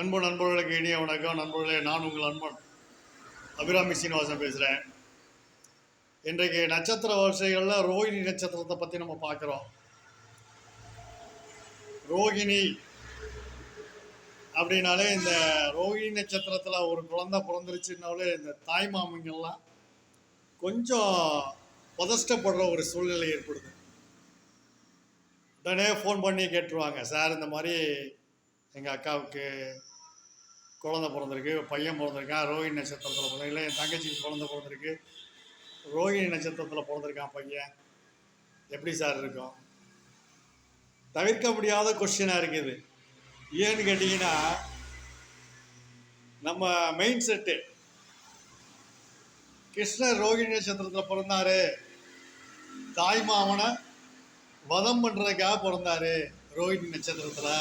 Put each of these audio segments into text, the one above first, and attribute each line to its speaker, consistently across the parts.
Speaker 1: அன்பு நண்பர்களுக்கு இனிய வணக்கம். நண்பர்களே நான் உங்கள் அன்பன் அபிராமி சீனிவாசன் பேசுகிறேன் இன்றைக்கு நட்சத்திர வரிசைகளில் ரோகிணி நட்சத்திரத்தை பற்றி நம்ம பார்க்குறோம். ரோகிணி அப்படின்னாலே இந்த ரோகிணி நட்சத்திரத்தில் ஒரு குழந்தை பிறந்துருச்சுனாலே இந்த தாய் மாமங்கள்லாம் கொஞ்சம் பதஷ்டப்படுற ஒரு சூழ்நிலை ஏற்படுது. உடனே ஃபோன் பண்ணி கேட்டுருவாங்க. சார் இந்த மாதிரி எங்கள் அக்காவுக்கு குழந்தை பிறந்திருக்கு பையன் பிறந்திருக்கான் ரோஹிணி நட்சத்திரத்தில் பிறந்த இல்லை என் தங்கச்சிக்கு குழந்தை பிறந்திருக்கு. ரோஹிணி நட்சத்திரத்தில் பிறந்திருக்கான் பையன். எப்படி சார் இருக்கும்? தவிர்க்க முடியாத கொஸ்டினாக இருக்குது. ஏன்னு கேட்டிங்கன்னா நம்ம மெயின் செட்டு கிருஷ்ணர் ரோகிணி நட்சத்திரத்தில் பிறந்தாரு. தாய்மாமனை வதம் பண்ணுறதுக்காக பிறந்தாரு ரோஹிணி நட்சத்திரத்தில்.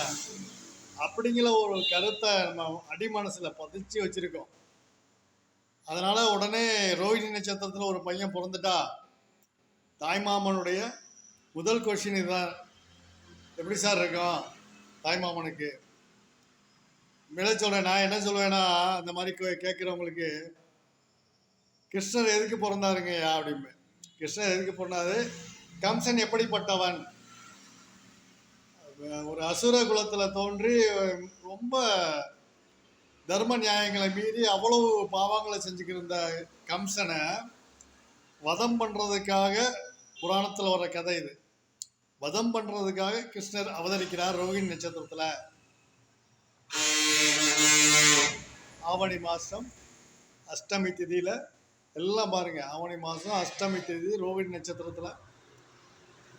Speaker 1: அப்படிங்கிற ஒரு கருத்தை நம்ம அடிமனசில் பதிச்சு வச்சுருக்கோம். அதனால் உடனே ரோஹிணி நட்சத்திரத்தில் ஒரு பையன் பிறந்துட்டா தாய்மாமனுடைய முதல் கொஷின் இதுதான். எப்படி சார் இருக்கும்? தாய்மாமனுக்கு மேலே சொல்கிறேன் நான் என்ன சொல்லுவேன்னா இந்த மாதிரி கே- கேட்குறவங்களுக்கு கிருஷ்ணர் எதுக்கு பிறந்தாருங்கய்யா அப்படின்னு. கிருஷ்ணர் எதுக்கு பிறந்தாரு? கம்சன் எப்படிப்பட்டவன்? ஒரு அசுர குலத்தில் தோன்றி ரொம்ப தர்ம நியாயங்களை மீறி அவ்வளவு பாவங்களை செஞ்சுக்கிட்டு இருந்த கம்சனை வதம் பண்ணுறதுக்காக புராணத்தில் வர கதை இது. வதம் பண்ணுறதுக்காக கிருஷ்ணர் அவதரிக்கிறார் ரோகிணி நட்சத்திரத்தில். ஆவணி மாதம் அஷ்டமி திதியில் எல்லாம் பாருங்கள் ஆவணி மாதம் அஷ்டமி திதி ரோஹிணி நட்சத்திரத்தில்.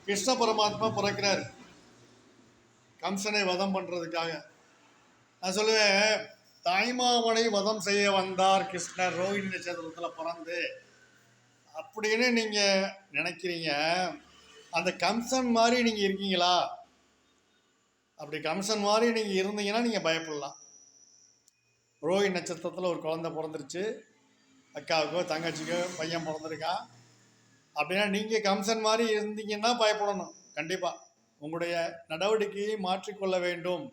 Speaker 1: கிருஷ்ண பரமாத்மா பிறக்கிறார். கம்சனை வதம் பண்ணுறதுக்காக நான் சொல்லுவேன் தாய்மாமனை வதம் செய்ய வந்தார் கிருஷ்ணர் ரோஹிணி நட்சத்திரத்தில் பிறந்து. அப்படின்னு நீங்கள் நினைக்கிறீங்க அந்த கம்சன் மாதிரி நீங்கள் இருக்கீங்களா? அப்படி கம்சன் மாதிரி நீங்கள் இருந்தீங்கன்னா நீங்கள் பயப்படலாம். ரோஹி நட்சத்திரத்தில் ஒரு குழந்தை பிறந்துருச்சு. அக்காவுக்கோ தங்கச்சிக்கோ பையன் பிறந்திருக்கான். அப்படின்னா நீங்கள் கம்சன் மாதிரி இருந்தீங்கன்னா பயப்படணும். கண்டிப்பாக உங்களுடைய நடவடிக்கையை மாற்றிக்கொள்ள வேண்டும்.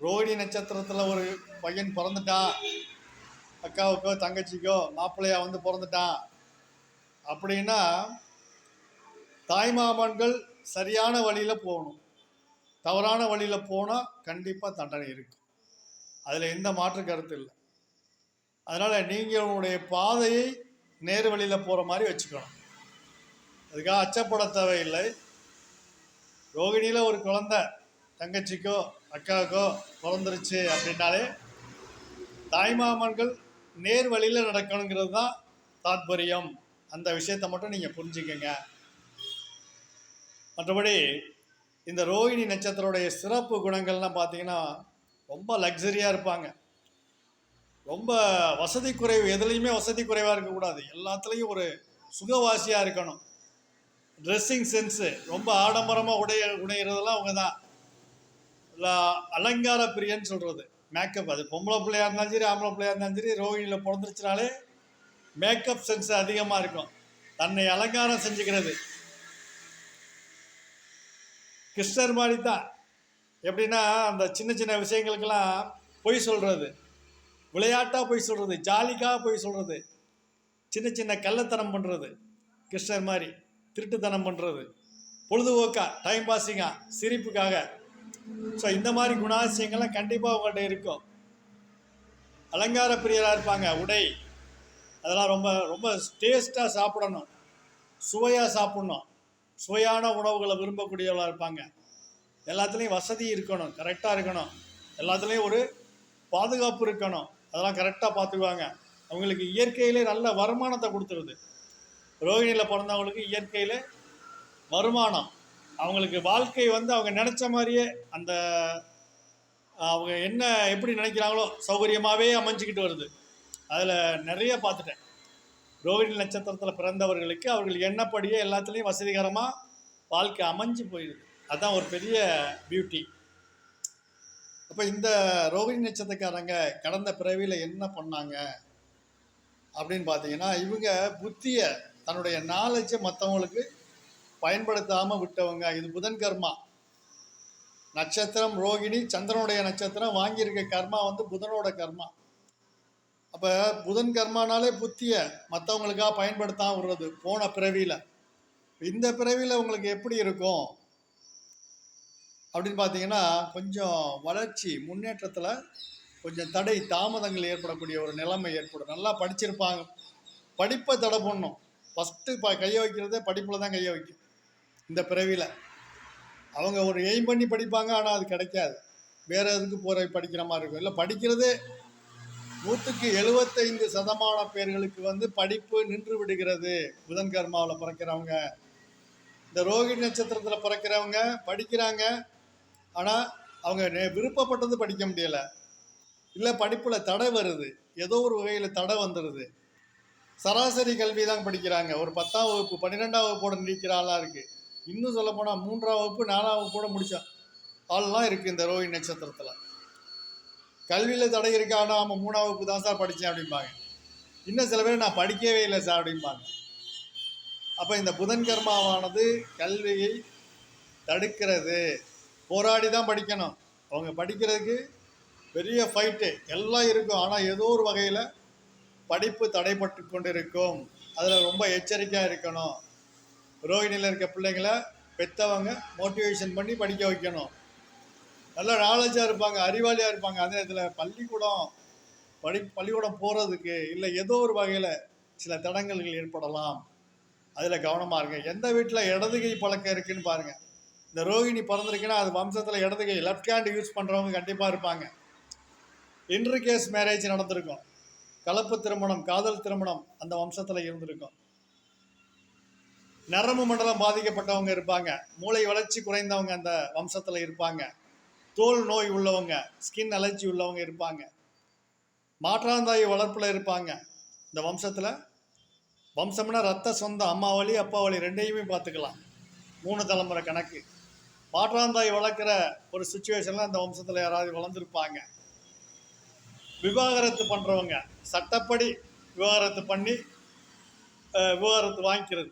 Speaker 1: ரோஹிணி நட்சத்திரத்தில் ஒரு பையன் பிறந்துட்டான் அக்காவுக்கோ தங்கச்சிக்கோ மாப்பிள்ளையா வந்து பிறந்துட்டான் அப்படின்னா தாய்மாமன்கள் சரியான வழியில் போகணும். தவறான வழியில் போனால் கண்டிப்பாக தண்டனை இருக்கும். அதில் எந்த மாற்று கருத்து இல்லை. அதனால் நீங்கள் உங்களுடைய பாதையை நேர் வழியில் போகிற மாதிரி வச்சுக்கணும். அதுக்காக அச்சப்பட தேவையில்லை. ரோகிணியில் ஒரு குழந்தை தங்கச்சிக்கோ அக்காவுக்கோ பிறந்துருச்சு அப்படின்னாலே தாய்மாமன்கள் நேர் வழியில் நடக்கணுங்கிறது தான் தாத்பரியம். அந்த விஷயத்தை மட்டும் நீங்கள் புரிஞ்சுக்கங்க. மற்றபடி இந்த ரோகிணி நட்சத்திரோடைய சிறப்பு குணங்கள்லாம் பார்த்தீங்கன்னா ரொம்ப லக்ஸரியாக இருப்பாங்க. ரொம்ப வசதி குறைவு எதுலேயுமே வசதி குறைவாக இருக்கக்கூடாது. எல்லாத்துலேயும் ஒரு சுகவாசியாக இருக்கணும். ட்ரெஸ்ஸிங் சென்ஸு ரொம்ப ஆடம்பரமாக உடைய உடையிறதெல்லாம் அவங்க தான் அலங்கார பிரியன்னு சொல்கிறது மேக்கப் அது பொம்பளை பிள்ளையாக இருந்தாலும் சரி ஆம்பளை பிள்ளையாக இருந்தாலும் சரி ரோஹிணியில் பிறந்துருச்சுனாலே மேக்கப் சென்ஸ் அதிகமாக இருக்கும். தன்னை அலங்காரம் செஞ்சுக்கிறது. கிருஷ்ணர் மாதிரி தான் எப்படின்னா அந்த சின்ன சின்ன விஷயங்களுக்கெல்லாம் பொய் சொல்கிறது விளையாட்டாக பொய் சொல்கிறது ஜாலிக்காக பொய் சொல்கிறது சின்ன சின்ன கள்ளத்தனம் பண்ணுறது கிருஷ்ணர் மாதிரி. திருட்டுத்தனம் பண்ணுறது பொழுதுபோக்கா டைம் பாஸிங்கா சிரிப்புக்காக. ஸோ இந்த மாதிரி குணாதிசயங்கள்லாம் கண்டிப்பாக உங்கள்கிட்ட இருக்கும். அலங்கார பிரியராக இருப்பாங்க உடை. அதெல்லாம் ரொம்ப ரொம்ப டேஸ்ட்டாக சாப்பிடணும். சுவையாக சாப்பிடணும். சுவையான உணவுகளை விரும்பக்கூடியவர்களாக இருப்பாங்க. எல்லாத்துலேயும் வசதி இருக்கணும் கரெக்டாக இருக்கணும். எல்லாத்துலேயும் ஒரு பாதுகாப்பு இருக்கணும். அதெல்லாம் கரெக்டாக பார்த்துக்குவாங்க. அவங்களுக்கு இயற்கையிலே நல்ல வருமானத்தை கொடுத்துருது. ரோகிணியில் பிறந்தவங்களுக்கு இயற்கையில் வருமானம். அவங்களுக்கு வாழ்க்கை வந்து அவங்க நினச்ச மாதிரியே அந்த அவங்க என்ன எப்படி நினைக்கிறாங்களோ சௌகரியமாகவே அமைஞ்சிக்கிட்டு வருது. அதில் நிறைய பார்த்துட்டேன். ரோகிணி நட்சத்திரத்தில் பிறந்தவர்களுக்கு அவர்கள் எண்ணப்படியே எல்லாத்துலேயும் வசதிகரமாக வாழ்க்கை அமைஞ்சு போயிடுது. அதுதான் ஒரு பெரிய பியூட்டி அப்போ இந்த ரோகிணி நட்சத்திரக்காரங்க கடந்த பிறவியில் என்ன பண்ணாங்க அப்படின்னு பார்த்தீங்கன்னா இவங்க புத்தியை தன்னுடைய நாலேஜை மற்றவங்களுக்கு பயன்படுத்தாமல் விட்டவங்க. இது புதன் கர்மா. நட்சத்திரம் ரோகிணி சந்திரனுடைய நட்சத்திரம் வாங்கியிருக்க கர்மா வந்து புதனோட கர்மா. அப்போ புதன் கர்மானாலே புத்தியை மற்றவங்களுக்காக பயன்படுத்தாமல் விடுறது போன பிறவியில். இந்த பிறவியில் உங்களுக்கு எப்படி இருக்கும்? அப்படின்னு பார்த்தீங்கன்னா கொஞ்சம் வளர்ச்சி முன்னேற்றத்தில் கொஞ்சம் தடை தாமதங்கள் ஏற்படக்கூடிய ஒரு நிலைமை ஏற்படும். நல்லா படிச்சிருப்பாங்க. படிப்பை தடை பண்ணணும். ஃபஸ்ட்டு இப்போ கையை வைக்கிறதே படிப்பில் தான் கையை வைக்கும். இந்த பிறவியில். அவங்க ஒரு எய்ம் பண்ணி படிப்பாங்க ஆனால் அது கிடைக்காது. வேறு எதுக்கு போகிற படிக்கிற மாதிரி இருக்கும். இல்லை படிக்கிறதே நூற்றுக்கு எழுபத்தைந்து சதமான பேர்களுக்கு வந்து படிப்பு நின்று விடுகிறது. புதன் கர்மாவில் பிறக்கிறவங்க. இந்த ரோகிணி நட்சத்திரத்தில் பிறக்கிறவங்க படிக்கிறாங்க. ஆனால் அவங்க நே- விருப்பப்பட்டது படிக்க முடியலை. இல்லை படிப்பில் தடை வருது. ஏதோ ஒரு வகையில் தடை வந்துடுது சராசரி கல்வி தான் படிக்கிறாங்க. ஒரு பத்தாம் வகுப்பு பன்னிரெண்டாம் வகுப்போட நிற்கிற ஆளாக இருக்குது இன்னும் சொல்லப்போனால் மூன்றாம் வகுப்பு நாலாம் வகுப்போட முடிச்ச ஆள்லாம் இருக்குது இந்த ரோஹி நட்சத்திரத்தில். கல்வியில் தடை இருக்கா? ஆனால் ஆமாம் மூணாம் வகுப்பு தான் சார் படித்தேன் அப்படிம்பாங்க. இன்னும் சில பேர் நான் படிக்கவே இல்லை சார் அப்படிம்பாங்க. அப்போ இந்த புதன் கர்மாவானது கல்வியை தடுக்கிறது. போராடி தான் படிக்கணும். அவங்க படிக்கிறதுக்கு பெரிய ஃபைட்டு எல்லாம் இருக்கும். ஆனால் ஏதோ ஒரு வகையில் படிப்பு தடைப்பட்டு கொண்டு இருக்கும் அதில் ரொம்ப எச்சரிக்கையாக இருக்கணும். ரோகிணியில் இருக்க பிள்ளைங்கள பெற்றவங்க மோட்டிவேஷன் பண்ணி படிக்க வைக்கணும். நல்ல நாலேஜாக இருப்பாங்க அறிவாளியாக இருப்பாங்க. அதே நேரத்தில் பள்ளிக்கூடம் படி பள்ளிக்கூடம் போகிறதுக்கு இல்லை ஏதோ ஒரு வகையில் சில தடங்கல்கள் ஏற்படலாம். அதில் கவனமாக இருங்க. எந்த வீட்டில் இடதுகை பழக்கம் இருக்குன்னு பாருங்கள் இந்த ரோகிணி பிறந்திருக்குன்னா அது வம்சத்தில் இடதுகை லெஃப்ட் ஹேண்ட் யூஸ் பண்ணுறவங்க கண்டிப்பாக இருப்பாங்க. இன்டர் கேஸ் மேரேஜ் நடந்திருக்கும். கலப்பு திருமணம் காதல் திருமணம் அந்த வம்சத்தில் இருந்திருக்கும். நரம்பு மண்டலம் பாதிக்கப்பட்டவங்க இருப்பாங்க. மூளை வளர்ச்சி குறைந்தவங்க அந்த வம்சத்தில் இருப்பாங்க. தோல் நோய் உள்ளவங்க ஸ்கின் அலர்ஜி உள்ளவங்க இருப்பாங்க. மாற்றாந்தாய் வளர்ப்பில் இருப்பாங்க இந்த வம்சத்தில். வம்சம்னா ரத்த சொந்தம் அம்மா வழி அப்பா வழி ரெண்டையுமே பார்த்துக்கலாம் மூணு தலைமுறை கணக்கு. மாற்றாந்தாய் வளர்க்குற ஒரு சுச்சுவேஷனில் அந்த வம்சத்தில் யாராவது வளர்ந்துருப்பாங்க. விவாகரத்து பண்ணுறவங்க சட்டப்படி விவாகரத்து பண்ணி விவாகரத்து வாங்கிக்கிறது.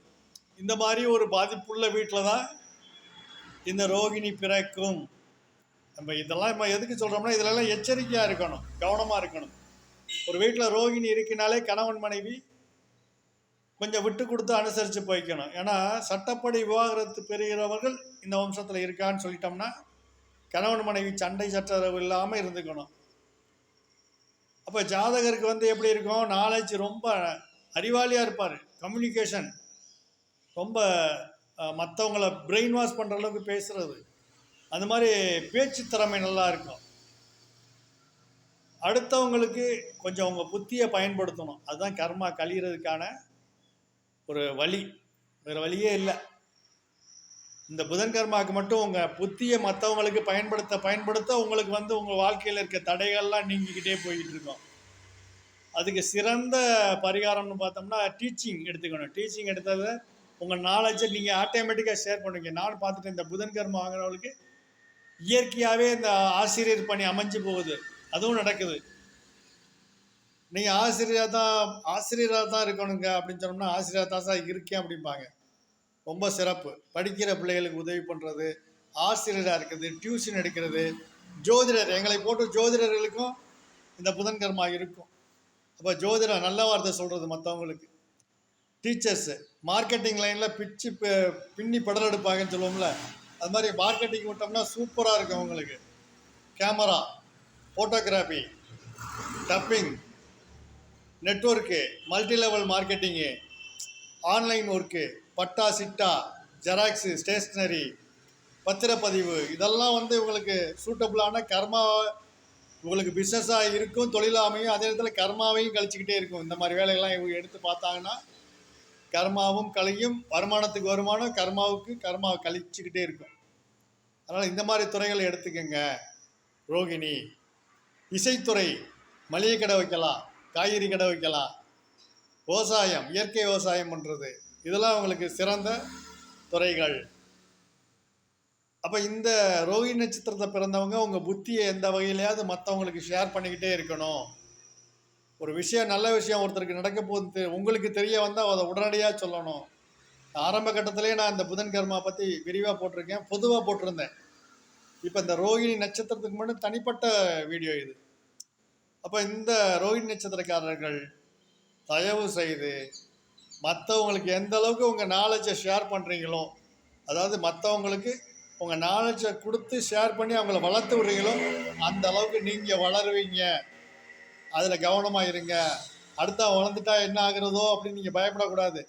Speaker 1: இந்த மாதிரி ஒரு பாதிப்புள்ள வீட்டில் தான் இந்த ரோகிணி பிறக்கும். நம்ம இதெல்லாம் நம்ம எதுக்கு சொல்கிறோம்னா இதிலெல்லாம் எச்சரிக்கையாக இருக்கணும் கவனமாக இருக்கணும். ஒரு வீட்டில் ரோகிணி இருக்கினாலே கணவன் மனைவி கொஞ்சம் விட்டு கொடுத்து அனுசரித்து போய்க்கணும். ஏன்னா சட்டப்படி விவாகரத்து பெறுகிறவர்கள் இந்த வம்சத்தில் இருக்கான்னு சொல்லிட்டோம்னா கணவன் மனைவி சண்டை சச்சரவு இல்லாமல் இருந்துக்கணும். அப்போ ஜாதகருக்கு வந்து எப்படி இருக்கும்? நாலேஜ் ரொம்ப அறிவாளியாக இருப்பார். கம்யூனிகேஷன் ரொம்ப மற்றவங்கள பிரெயின் வாஷ் பண்ணுற அளவுக்கு பேசுகிறது அந்த மாதிரி பேச்சு திறமை நல்லா இருக்கும். அடுத்தவங்களுக்கு கொஞ்சம் அவங்க புத்தியை பயன்படுத்தணும். அதுதான் கர்மா கழிகிறதுக்கான ஒரு வழி. வேறு வழியே இல்லை. இந்த புதன் கர்மாவுக்கு மட்டும் உங்கள் புத்தியை மற்றவங்களுக்கு பயன்படுத்த பயன்படுத்த உங்களுக்கு வந்து உங்கள் வாழ்க்கையில் இருக்க தடைகள்லாம் நீங்கிக்கிட்டே போய்கிட்டு இருக்கோம். அதுக்கு சிறந்த பரிகாரம்னு பார்த்தோம்னா டீச்சிங் எடுத்துக்கணும். டீச்சிங் எடுத்தது உங்கள் நாலேஜை நீங்கள் ஆட்டோமேட்டிக்காக ஷேர் பண்ணுவீங்க நான் பார்த்துட்டு இந்த புதன் கர்மா வாங்குறவங்களுக்கு இயற்கையாகவே இந்த ஆசிரியர் பணி அமைஞ்சு போகுது. அதுவும் நடக்குது. நீங்கள் ஆசிரியராக தான் ஆசிரியராக தான் இருக்கணுங்க அப்படின்னு சொன்னோம்னா ஆசிரியராக தான் சார் இருக்கேன் அப்படிம்பாங்க. ரொம்ப சிறப்பு. படிக்கிற பிள்ளைகளுக்கு உதவி பண்ணுறது ஆசிரியராக இருக்கிறது டியூஷன் எடுக்கிறது ஜோதிடர் எங்களை போட்டு ஜோதிடர்களுக்கும் இந்த புதன்கர்மா இருக்கும். அப்போ ஜோதிடர் நல்ல வார்த்தை சொல்கிறது மற்றவங்களுக்கு டீச்சர்ஸு மார்க்கெட்டிங் லைனில் பிச்சு பின்னி படல் எடுப்பாங்கன்னு சொல்லுவோம்ல அது மாதிரி மார்க்கெட்டிங் விட்டோம்னா சூப்பராக இருக்கும் அவங்களுக்கு. Camera photography dubbing network multi level marketing online work patta chitta xerox stationery பத்திரப்பதிவு இதெல்லாம் வந்து உங்களுக்கு சூட்டபுளான கர்மா உங்களுக்கு பிஸ்னஸாக இருக்கும் தொழிலாமையும் அதே நேரத்தில் கர்மாவையும் கழிச்சிக்கிட்டே இருக்கும். இந்த மாதிரி வேலைகள்லாம் இவங்க எடுத்து பார்த்தாங்கன்னா கர்மாவும் கழியும் வருமானத்துக்கு வருமானம் கர்மாவுக்கு கர்மாவை கழிச்சிக்கிட்டே இருக்கும். அதனால் இந்த மாதிரி துறைகளை எடுத்துக்கோங்க. ரோகிணி இசைத்துறை மளிகை கடை வைக்கலாம் காய்கறி கடை வைக்கலாம். விவசாயம் இயற்கை விவசாயம் பண்ணுறது இதெல்லாம் உங்களுக்கு சிறந்த துறைகள். அப்போ இந்த ரோஹி நட்சத்திரத்தை பிறந்தவங்க உங்கள் புத்தியை எந்த வகையிலையாவது மற்றவங்களுக்கு ஷேர் பண்ணிக்கிட்டே இருக்கணும். ஒரு விஷயம் நல்ல விஷயம் ஒருத்தருக்கு நடக்க போகுது உங்களுக்கு தெரிய வந்தால் அதை உடனடியாக சொல்லணும். ஆரம்ப கட்டத்திலே நான் இந்த புதன் கர்மா பற்றி விரிவாக போட்டிருக்கேன் பொதுவாக போட்டிருந்தேன். இப்போ இந்த ரோகிணி நட்சத்திரத்துக்கு மட்டும் தனிப்பட்ட வீடியோ இது. அப்போ இந்த ரோகிணி நட்சத்திரக்காரர்கள் தயவு செய்து மற்றவங்களுக்கு எந்த அளவுக்கு உங்கள் நாலேஜை ஷேர் பண்ணுறீங்களோ அதாவது மற்றவங்களுக்கு உங்கள் நாலேஜை கொடுத்து ஷேர் பண்ணி அவங்கள வளர்த்து விடுறீங்களோ அந்த அளவுக்கு நீங்கள் வளருவீங்க. அதில் கவனமாக இருங்க. அடுத்தவன் வளர்ந்துட்டா என்ன ஆகுறதோ அப்படின்னு நீங்கள் பயப்படக்கூடாது.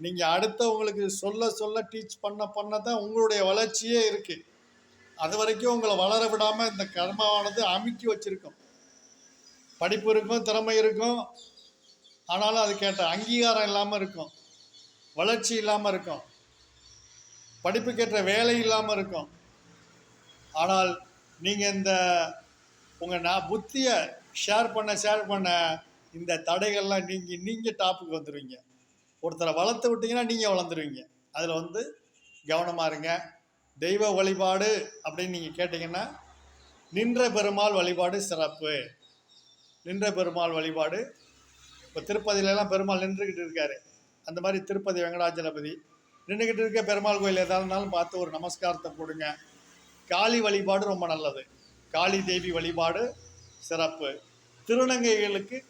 Speaker 1: நீங்கள் அடுத்தவங்களுக்கு சொல்ல சொல்ல டீச் பண்ண பண்ண தான் உங்களுடைய வளர்ச்சியே இருக்குது அது வரைக்கும் உங்களை வளர விடாமல் இந்த கர்மாவானது அமுக்கி வச்சுருக்கோம். படிப்பு இருக்கும் திறமை இருக்கும். ஆனாலும் அது கேட்ட அங்கீகாரம் இல்லாமல் இருக்கும். வளர்ச்சி இல்லாமல் இருக்கும். படிப்புக்கேற்ற வேலை இல்லாமல் இருக்கும். ஆனால் நீங்கள் இந்த உங்கள் நான் புத்தியை ஷேர் பண்ண ஷேர் பண்ண இந்த தடைகள்லாம் நீங்கள் நீங்கள் டாப்புக்கு வந்துடுவீங்க ஒருத்தரை வளர்த்து விட்டீங்கன்னா நீங்கள் வளர்ந்துருவீங்க. அதில் வந்து கவனமாக இருங்க. தெய்வ வழிபாடு அப்படின்னு நீங்கள் கேட்டிங்கன்னா நின்ற பெருமாள் வழிபாடு சிறப்பு. நின்ற பெருமாள் வழிபாடு இப்போ திருப்பதியிலலாம் பெருமாள் நின்றுக்கிட்டு இருக்காரு. அந்த மாதிரி திருப்பதி வெங்கடாச்சலபதி நின்றுக்கிட்டு இருக்க பெருமாள் கோயில் எதாக இருந்தாலும் பார்த்து ஒரு நமஸ்காரத்தை போடுங்க. காளி வழிபாடு ரொம்ப நல்லது. காளி தேவி வழிபாடு சிறப்பு. திருநங்கைகளுக்கு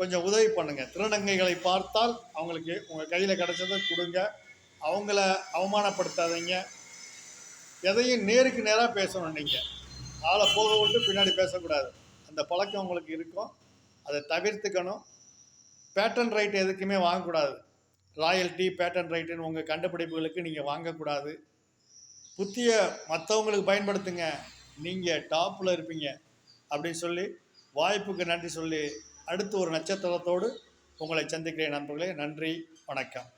Speaker 1: கொஞ்சம் உதவி பண்ணுங்கள் திருநங்கைகளை பார்த்தால் அவங்களுக்கு உங்கள் கையில் கிடைச்சதை கொடுங்க. அவங்கள அவமானப்படுத்தாதீங்க. எதையும் நேருக்கு நேராக பேசணும் நீங்கள் ஆளை போக விட்டு பின்னாடி பேசக்கூடாது. அந்த பழக்கம் உங்களுக்கு இருக்கும். அதை தவிர்த்துக்கணும். பேட்டன் ரைட் எதுக்குமே வாங்கக்கூடாது. ராயல்ட்டி பேட்டன் ரைட்டுன்னு உங்கள் கண்டுபிடிப்புகளுக்கு நீங்கள் வாங்கக்கூடாது. புத்தியை மற்றவங்களுக்கு பயன்படுத்துங்க. நீங்கள் டாப்பில் இருப்பீங்க. அப்படின்னு சொல்லி வாய்ப்புக்கு நன்றி சொல்லி அடுத்து ஒரு நட்சத்திரத்தோடு உங்களை சந்திக்கிறேன் நண்பர்களே. நன்றி வணக்கம்.